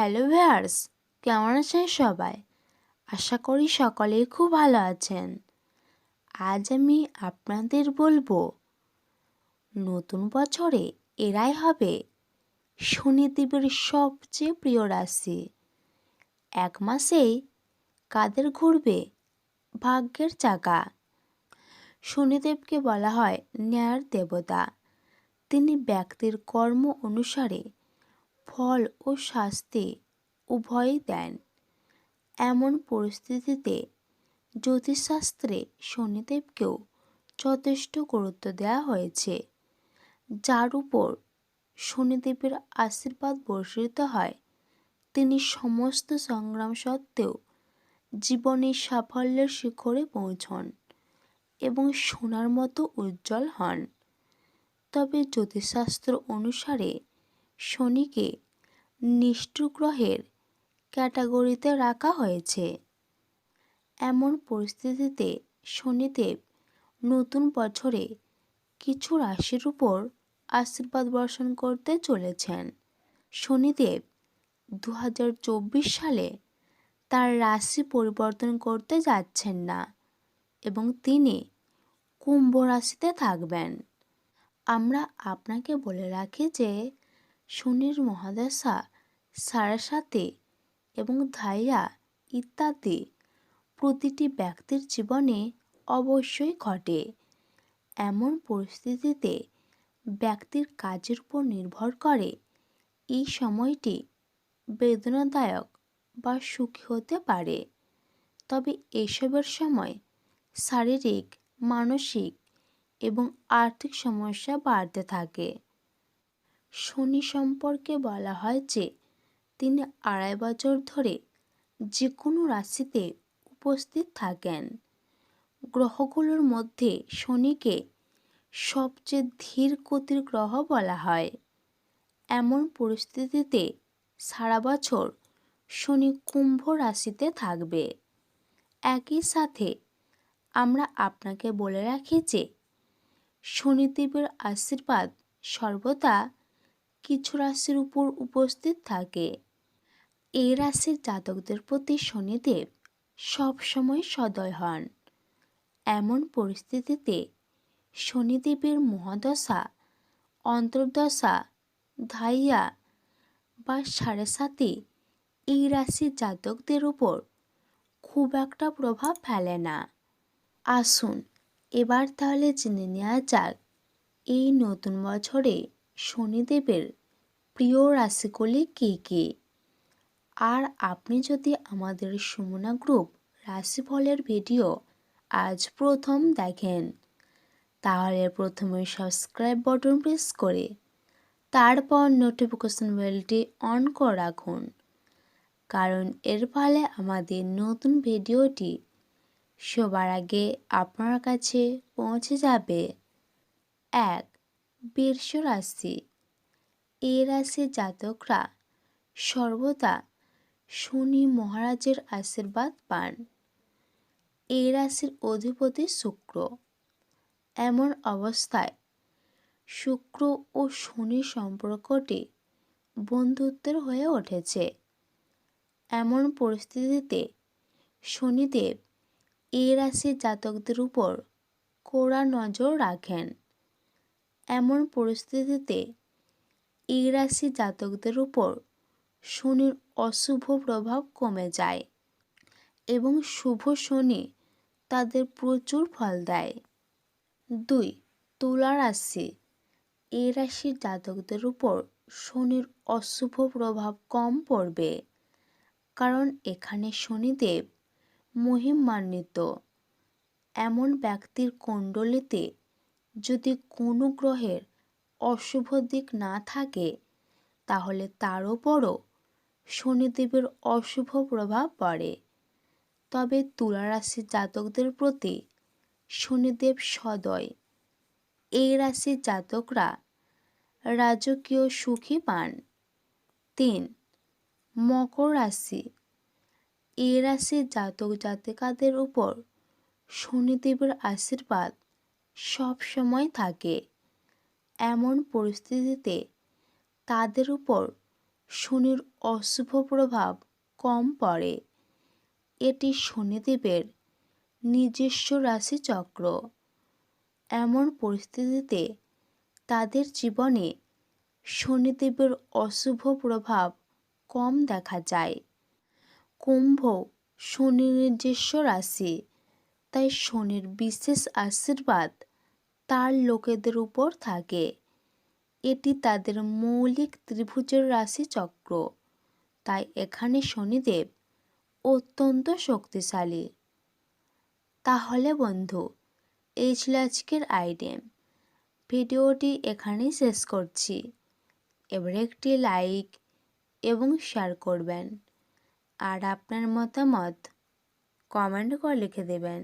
Hello viewers, কেমন আছেন সবাই? আশা করি সকলেই খুব ভালো আছেন। আজ আমি আপনাদের বলব, নতুন বছরে এরাই হবে শনিদেবের সবচেয়ে প্রিয় রাশি। এক মাসেই কাদের ঘুরবে? ভাগ্যের চাকা। শনিদেবকে বলা হয় ন্যায়ের দেবতা। তিনি ব্যক্তির কর্ম অনুসারে ফল ও শাস্তি উভয়ই দেন। এমন পরিস্থিতিতে জ্যোতিষশাস্ত্রে শনিদেবকেও যথেষ্ট গুরুত্ব দেওয়া হয়েছে, যার উপর শনিদেবের আশীর্বাদ বর্ষিত হয়। তিনি সমস্ত সংগ্রাম সত্ত্বেও জীবনের সাফল্যের শিখরে পৌঁছন এবং সোনার মতো উজ্জ্বল হন। তবে জ্যোতিষশাস্ত্র অনুসারে শনিকে নিষ্ঠুর গ্রহের ক্যাটাগরিতে রাখা হয়েছে। এমন পরিস্থিতিতে শনিদেব নতুন বছরে কিছু রাশির উপর আশীর্বাদ বর্ষণ করতে চলেছেন। শনিদেব দু হাজার চব্বিশ সালে তার রাশি পরিবর্তন করতে যাচ্ছেন না এবং তিনি কুম্ভ রাশিতে থাকবেন। আমরা আপনাকে বলে রাখি যে শনির মহাদশা সাড়ে সাথে এবং ধাইয়া ইত্যাদি প্রতিটি ব্যক্তির জীবনে অবশ্যই ঘটে। এমন পরিস্থিতিতে ব্যক্তির কাজের উপর নির্ভর করে এই সময়টি বেদনাদায়ক বা সুখী হতে পারে। তবে এসবের সময় শারীরিক, মানসিক এবং আর্থিক সমস্যা বাড়তে থাকে। শনি সম্পর্কে বলা হয় যে, তিনি আড়াই বছর ধরে যে কোনো রাশিতে উপস্থিত থাকেন। গ্রহগুলোর মধ্যে শনিকে সবচেয়ে ধীর গতির গ্রহ বলা হয়। এমন পরিস্থিতিতে সারা বছর শনি কুম্ভ রাশিতে থাকবে। একই সাথে আমরা আপনাকে বলে রাখি যে, শনিদেবের আশীর্বাদ সর্বদা কিছু রাশির উপর উপস্থিত থাকে। এই রাশির জাতকদের প্রতি শনিদেব সবসময় সদয় হন। এমন পরিস্থিতিতে শনিদেবের মহাদশা, অন্তর্দশা, ধাইয়া বা সাড়ে সাতে এই রাশির জাতকদের উপর খুব একটা প্রভাব ফেলে না। আসুন এবার তাহলে জেনে নেওয়া যাক এই নতুন বছরে শনিদেবের প্রিয় রাশিগুলি কী কী? আর আপনি যদি আমাদের সুমনা গ্রুপ রাশিফলের ভিডিও আজ প্রথম দেখেন, তাহলে প্রথমে সাবস্ক্রাইব বটন প্রেস করে তারপর নোটিফিকেশন বেলটি অন করে রাখুন। কারণ এর ফলে আমাদের নতুন ভিডিওটি সবার আগে আপনার কাছে পৌঁছে যাবে। এক বীর্ষ রাশি এ রাশির জাতকরা সর্বদা শনি মহারাজের আশীর্বাদ পান। এ রাশির অধিপতি শুক্র। এমন অবস্থায় শুক্র ও শনি সম্পর্কটি বন্ধুত্বের হয়ে উঠেছে। এমন পরিস্থিতিতে শনিদেব এ রাশির জাতকদের উপর কড়া নজর রাখেন। এমন পরিস্থিতিতে এই রাশি জাতকদের উপর শনির অশুভ প্রভাব কমে যায় এবং শুভ শনি তাদের প্রচুর ফল দেয়। দুই, তুলা রাশি। এই রাশির জাতকদের উপর শনির অশুভ প্রভাব কম পড়বে কারণ এখানে শনিদেব মহিমান্বিত এমন ব্যক্তির কুণ্ডলিতে যদি কোনো গ্রহের অশুভ দিক না থাকে, তাহলে তার ওপরও শনিদেবের অশুভ প্রভাব পড়ে। তবে তুলা রাশির জাতকদের প্রতি শনিদেব সদয়। এই রাশির জাতকরা রাজকীয় সুখী পান। তিন, মকর রাশি। এ রাশির জাতক জাতিকাদের উপর শনিদেবের আশীর্বাদ সব সময় থাকে। এমন পরিস্থিতিতে তাদের উপর শনির অশুভ প্রভাব কম পড়ে। এটি শনিদেবের নিজস্ব রাশিচক্র। এমন পরিস্থিতিতে তাদের জীবনে শনিদেবের অশুভ প্রভাব কম দেখা যায়। কুম্ভ শনির নিজস্ব রাশি, তাই শনির বিশেষ আশীর্বাদ তার লোকেদের উপর থাকে। এটি তাদের মৌলিক ত্রিভুজের রাশি চক্র তাই এখানে শনিদেব অত্যন্ত শক্তিশালী। তাহলে বন্ধু, এই ছিল আজকের আইটেম ভিডিওটি এখানেই শেষ করছি। এবার একটি লাইক এবং শেয়ার করবেন। আর আপনার মতামত কমেন্ট করে লিখে দেবেন।